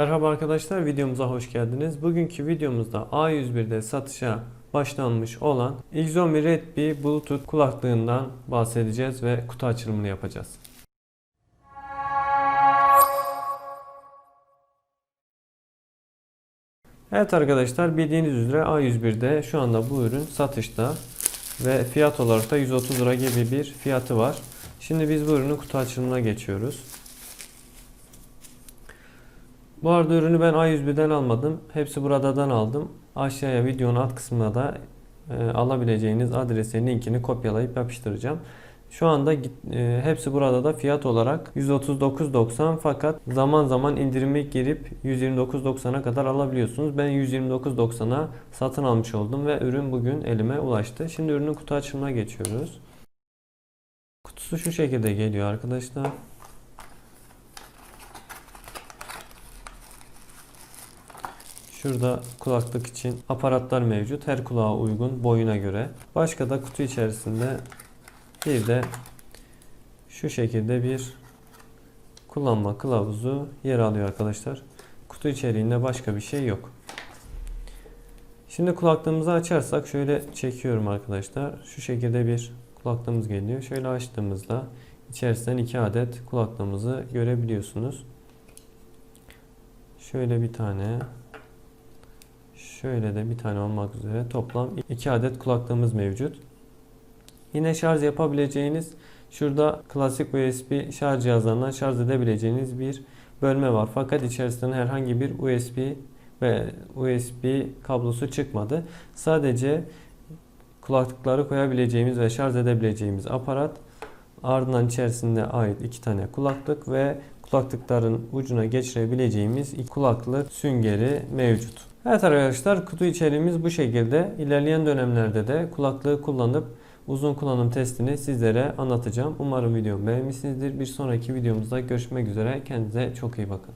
Merhaba arkadaşlar videomuza hoş geldiniz. Bugünkü videomuzda A101'de satışa başlanmış olan Xiaomi Redmi Bluetooth kulaklığından bahsedeceğiz ve kutu açılımını yapacağız. Evet arkadaşlar bildiğiniz üzere A101'de şu anda bu ürün satışta ve fiyat olarak da 130 lira gibi bir fiyatı var. Şimdi biz bu ürünün kutu açılımına geçiyoruz. Bu arada ürünü ben A101'den almadım. Hepsi buradadan aldım. Aşağıya videonun alt kısmına da e, alabileceğiniz adrese linkini kopyalayıp yapıştıracağım. Şu anda e, hepsi burada da fiyat olarak 139.90 fakat zaman zaman indirime girip 129.90'a kadar alabiliyorsunuz. Ben 129.90'a satın almış oldum ve ürün bugün elime ulaştı. Şimdi ürünün kutu açılımına geçiyoruz. Kutusu şu şekilde geliyor arkadaşlar. Şurada kulaklık için aparatlar mevcut. Her kulağa uygun boyuna göre. Başka da kutu içerisinde bir de şu şekilde bir kullanma kılavuzu yer alıyor arkadaşlar. Kutu içeriğinde başka bir şey yok. Şimdi kulaklığımızı açarsak şöyle çekiyorum arkadaşlar. Şu şekilde bir kulaklığımız geliyor. Şöyle açtığımızda içerisinden iki adet kulaklığımızı görebiliyorsunuz. Şöyle bir tane Şöyle de bir tane olmak üzere toplam 2 adet kulaklığımız mevcut. Yine şarj yapabileceğiniz şurada klasik USB şarj cihazlarından şarj edebileceğiniz bir bölme var. Fakat içerisinden herhangi bir USB ve USB kablosu çıkmadı. Sadece kulaklıkları koyabileceğimiz ve şarj edebileceğimiz aparat ardından içerisinde ait iki tane kulaklık ve kulaklıkların ucuna geçirebileceğimiz kulaklık süngeri mevcut. Evet arkadaşlar kutu içeriğimiz bu şekilde. İlerleyen dönemlerde de kulaklığı kullanıp uzun kullanım testini sizlere anlatacağım. Umarım videomu beğenmişsinizdir. Bir sonraki videomuzda görüşmek üzere. Kendinize çok iyi bakın.